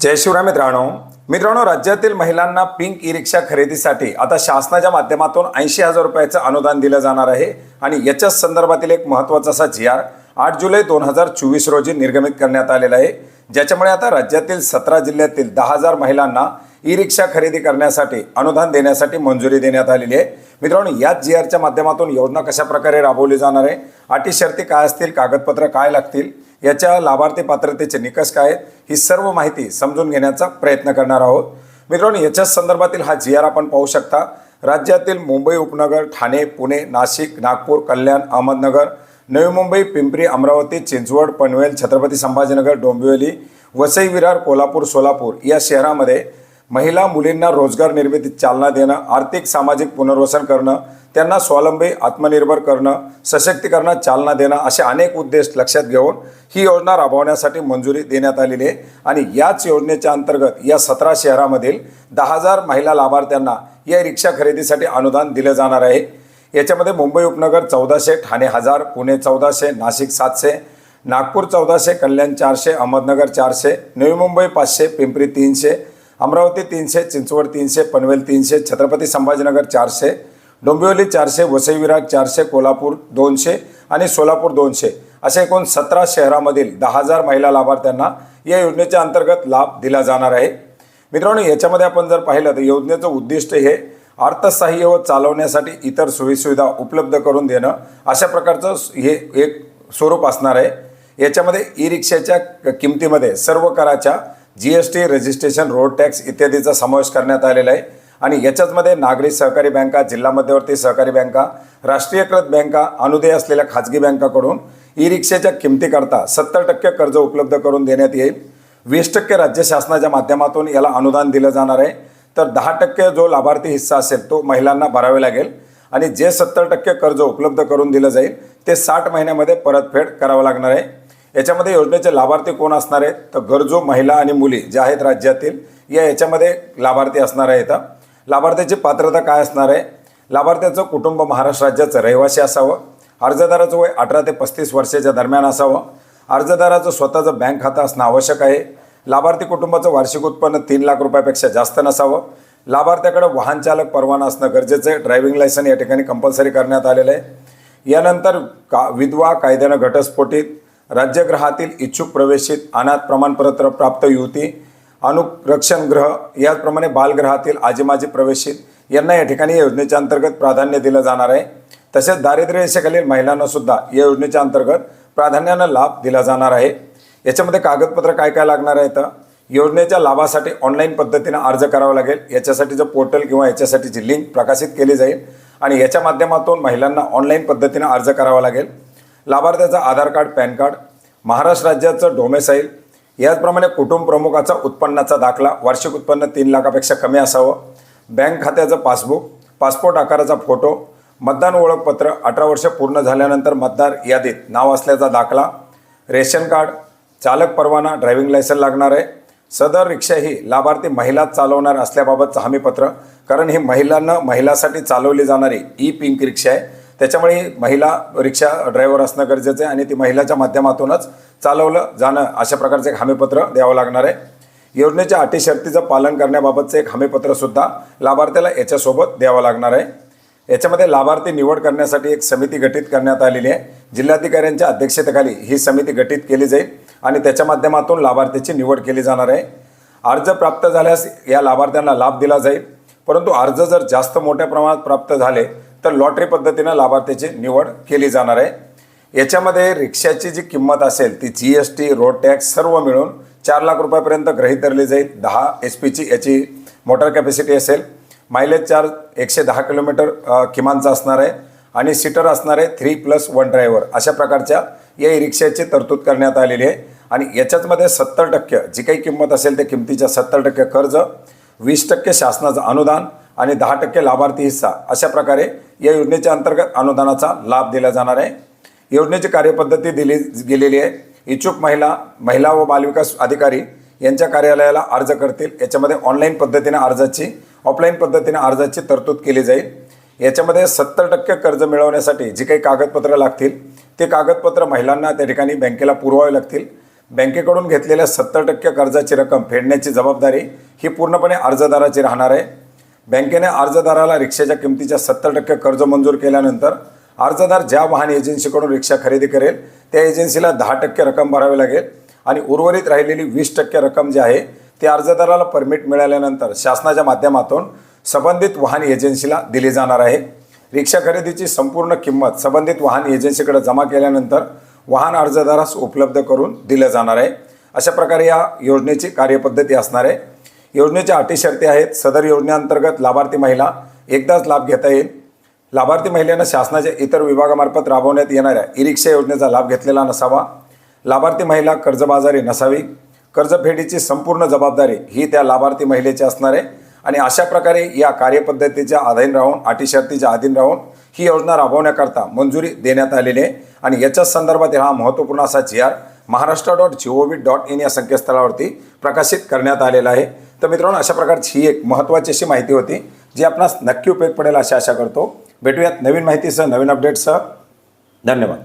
जय शिवराय मित्रांनो. मित्रांनो राज्यातील महिलांना पिंक ई रिक्षा खरेदीसाठी आता शासनाच्या माध्यमातून ऐंशी हजार रुपयाचं अनुदान दिलं जाणार आहे आणि याच्याच संदर्भातील एक महत्त्वाचा असा जी आर आठ जुलै दोन हजार चोवीस रोजी निर्गमित करण्यात आलेला आहे. ज्याच्यामुळे आता राज्यातील सतरा जिल्ह्यातील दहा हजार महिलांना ई रिक्षा खरेदी करण्यासाठी अनुदान देण्यासाठी मंजुरी देण्यात आलेली आहे. मित्रांनो याच जी आरच्या माध्यमातून योजना कशा प्रकारे राबवली जाणार आहे? अटी शर्ती काय असतील? कागदपत्र काय लागतील? याच्या लाभार्थी पात्रतेचे निकष काय आहेत? ही सर्व माहिती समजून घेण्याचा प्रयत्न करणार आहोत. मित्रांनो याच्याच संदर्भातील हा जी आर आपण पाहू शकता. राज्यातील मुंबई उपनगर ठाणे पुणे नाशिक नागपूर कल्याण अहमदनगर नवी मुंबई पिंपरी अमरावती चिंचवड पनवेल छत्रपती संभाजीनगर डोंबिवली वसई विरार कोल्हापूर सोलापूर या शहरामध्ये महिला मुलींना रोजगार निर्मितीत चालना देणं आर्थिक सामाजिक पुनर्वसन करणं त्यांना स्वावलंबी आत्मनिर्भर करणं सशक्तीकरणात चालना देणं असे अनेक उद्देश लक्षात घेऊन ही योजना राबवण्यासाठी मंजुरी देण्यात आलेली आहे. आणि याच योजनेच्या अंतर्गत या सतरा शहरामधील दहा हजार महिला लाभार्थ्यांना या रिक्षा खरेदीसाठी अनुदान दिलं जाणार आहे. याच्यामध्ये मुंबई उपनगर चौदाशे ठाणे हजार पुणे चौदाशे नाशिक सातशे नागपूर चौदाशे कल्याण चारशे अहमदनगर चारशे नवी मुंबई पाचशे पिंपरी तीनशे अमरावती तीनशे चिंचवड तीनशे पनवेल तीनशे छत्रपती संभाजीनगर चारशे डोंबिवली चारशे वसई विराग चारशे कोल्हापूर दोनशे आणि सोलापूर दोनशे असे एकूण सतरा शहरामधील दहा हजार महिला लाभार्थ्यांना या योजनेच्या अंतर्गत लाभ दिला जाणार आहे. मित्रांनो याच्यामध्ये आपण जर पाहिलं तर योजनेचं उद्दिष्ट हे अर्थसहाय्य व चालवण्यासाठी इतर सोयीसुविधा उपलब्ध करून देणं अशा प्रकारचं हे एक स्वरूप असणार आहे. याच्यामध्ये ई रिक्षाच्या किमतीमध्ये सर्व कराच्या G S T registration road tax इत्यादीचा समावेश करण्यात आलेला आहे. आणि याच्याचमध्ये नागरी सहकारी बँका जिल्हा मध्यवर्ती सहकारी बँका राष्ट्रीयकृत बँका अनुदेय असलेल्या खाजगी बँकाकडून ई रिक्षाच्या किमतीकरता सत्तर टक्के कर्ज उपलब्ध करून देण्यात येईल. वीस टक्के राज्य शासनाच्या माध्यमातून याला अनुदान दिलं जाणार आहे. तर दहा टक्के जो लाभार्थी हिस्सा असेल तो महिलांना भरावे लागेल. आणि जे सत्तर टक्के कर्ज उपलब्ध करून दिलं जाईल ते साठ महिन्यामध्ये परतफेड करावं लागणार आहे. याच्यामध्ये योजनेचे लाभार्थी कोण असणार आहेत? तर गरजू महिला आणि मुली ज्या आहेत राज्यातील या याच्यामध्ये लाभार्थी असणार आहेत. लाभार्थ्याची पात्रता काय असणार आहे? लाभार्थ्याचं कुटुंब महाराष्ट्र राज्याचं रहिवासी असावं. अर्जदाराचं वय अठरा ते पस्तीस वर्षाच्या दरम्यान असावं. अर्जदाराचं स्वतःचं बँक खातं असणं आवश्यक आहे. लाभार्थी कुटुंबाचं वार्षिक उत्पन्न तीन लाख रुपयापेक्षा जास्त नसावं. लाभार्थ्याकडे वाहन चालक परवाना असणं गरजेचं आहे. ड्रायव्हिंग लायसन या ठिकाणी कंपल्सरी करण्यात आलेलं आहे. यानंतर का विधवा कायद्यानं घटस्फोटित राज्यगृहातील इच्छुक प्रवेशित अनाथ प्रमाणपत्र प्राप्त युवती अनुरक्षण ग्रह याचप्रमाणे बालगृहातील आजीमाजी प्रवेशित यांना या ठिकाणी या योजनेच्या अंतर्गत प्राधान्य दिलं जाणार आहे. तसेच दारिद्र्य रेषेखालील महिलांना सुद्धा या योजनेच्या अंतर्गत प्राधान्यानं लाभ दिला जाणार आहे. याच्यामध्ये कागदपत्र काय काय लागणार आहेत योजनेच्या लाभासाठी ऑनलाईन पद्धतीनं अर्ज करावा लागेल. याच्यासाठीचं पोर्टल किंवा याच्यासाठीची लिंक प्रकाशित केली जाईल आणि याच्या माध्यमातून महिलांना ऑनलाईन पद्धतीनं अर्ज करावा लागेल. लाभार्थ्याचं Aadhaar card PAN card Maharashtra राज्याचं डोमेसाईल याचप्रमाणे कुटुंब प्रमुखाचा उत्पन्नाचा दाखला वार्षिक उत्पन्न तीन लाखापेक्षा कमी असावं बँक खात्याचं पासबुक पासपोर्ट आकाराचा फोटो मतदान ओळखपत्र अठरा वर्ष पूर्ण झाल्यानंतर मतदार यादीत नाव असल्याचा दाखला रेशन कार्ड चालक परवाना ड्रायव्हिंग लायसन लागणार आहे. सदर रिक्षा ही लाभार्थी महिलाच चालवणार असल्याबाबतचं हमीपत्र कारण ही महिलांना महिलासाठी चालवली जाणारी ई पिंक रिक्षा आहे. त्याच्यामुळे महिला रिक्षा ड्रायव्हर असणं गरजेचं आहे आणि ती महिलाच्या माध्यमातूनच चालवलं जाणं अशा प्रकारचं एक हमीपत्र द्यावं लागणार आहे. योजनेच्या अटी शर्तीचं पालन करण्याबाबतचं एक हमीपत्रसुद्धा लाभार्थ्याला याच्यासोबत द्यावं लागणार आहे. याच्यामध्ये लाभार्थी निवड करण्यासाठी एक समिती गठीत करण्यात आलेली आहे. जिल्हाधिकाऱ्यांच्या अध्यक्षतेखाली ही समिती गठीत केली जाईल. आणि त्याच्या माध्यमातून लाभार्थ्याची निवड केली जाणार आहे. अर्ज प्राप्त झाल्यास या लाभार्थ्यांना लाभ दिला जाईल. परंतु अर्ज जर जास्त मोठ्या प्रमाणात प्राप्त झाले तर लॉटरी पद्धतीनं लाभार्थ्याची निवड केली जाणार आहे. याच्यामध्ये रिक्षाची जी किंमत असेल ती G S T road tax सर्व मिळून चार लाख रुपयापर्यंत गृहीत धरली जाईल. दहा एच पीची याची मोटर कॅपॅसिटी असेल. मायलेज चार्ज एकशे दहा किलोमीटर किमानचा असणार आहे. आणि सीटर असणार आहे थ्री प्लस वन ड्रायव्हर. अशा प्रकारच्या या ई रिक्षाची तरतूद करण्यात आलेली आहे. आणि याच्याचमध्ये सत्तर टक्के जी काही किंमत असेल त्या किमतीच्या सत्तर टक्के कर्ज वीस टक्के शासनाचं अनुदान आणि दहा टक्के लाभार्थी हिस्सा. अशा प्रकारे या योजनेच्या अंतर्गत अनुदानाचा लाभ दिला जाणार आहे. योजनेची कार्यपद्धती दिली गेलेली आहे. इच्छुक महिला महिला व बालविकास अधिकारी यांच्या कार्यालयाला अर्ज करतील. याच्यामध्ये ऑनलाईन पद्धतीने अर्जाची ऑफलाईन पद्धतीने अर्जाची तरतूद केली जाईल. याच्यामध्ये सत्तर टक्के कर्ज मिळवण्यासाठी जी काही कागदपत्रं लागतील ते कागदपत्र महिलांना त्या ठिकाणी बँकेला पुरवावे लागतील. बँकेकडून घेतलेल्या सत्तर टक्के कर्जाची रक्कम फेडण्याची जबाबदारी ही पूर्णपणे अर्जदाराची राहणार आहे. बँकेने अर्जदाराला रिक्षाच्या किमतीच्या सत्तर टक्के कर्ज मंजूर केल्यानंतर अर्जदार ज्या वाहन एजन्सीकडून रिक्षा खरेदी करेल त्या एजन्सीला दहा टक्के रक्कम भरावी लागेल आणि उर्वरित राहिलेली वीस टक्के रक्कम जी आहे ती अर्जदाराला परमिट मिळाल्यानंतर शासनाच्या माध्यमातून संबंधित वाहन एजन्सीला दिली जाणार आहे. रिक्षा खरेदीची संपूर्ण किंमत संबंधित वाहन एजन्सीकडे जमा केल्यानंतर वाहन अर्जदारास उपलब्ध करून दिलं जाणार आहे. अशा प्रकारे या योजनेची कार्यपद्धती असणार आहे. योजनेच्या अटी शर्ती आहेत. सदर योजनेअंतर्गत लाभार्थी महिला एकदाच लाभ घेता येईल. लाभार्थी महिलेनं शासनाच्या इतर विभागामार्फत राबवण्यात येणाऱ्या ई रिक्षा योजनेचा लाभ घेतलेला नसावा. लाभार्थी महिला कर्जबाजारी नसावी. कर्जफेडीची संपूर्ण जबाबदारी ही त्या लाभार्थी महिलेची असणार आहे. आणि अशा प्रकारे या कार्यपद्धतीच्या अधीन राहून अटी शर्तीच्या अधीन राहून ही योजना राबवण्याकरता मंजुरी देण्यात आलेली आहे. आणि याच्याच संदर्भातील हा महत्त्वपूर्ण असा G R Maharashtra dot G O V dot in या संकेतस्थळावरती प्रकाशित करण्यात आलेला आहे. तर मित्रांनो अशा प्रकारची ही एक महत्त्वाची अशी माहिती होती जी आपणास नक्की उपयोग पडेल अशी आशा करतो. भेटूयात नवीन माहितीसह नवीन अपडेटसह धन्यवाद.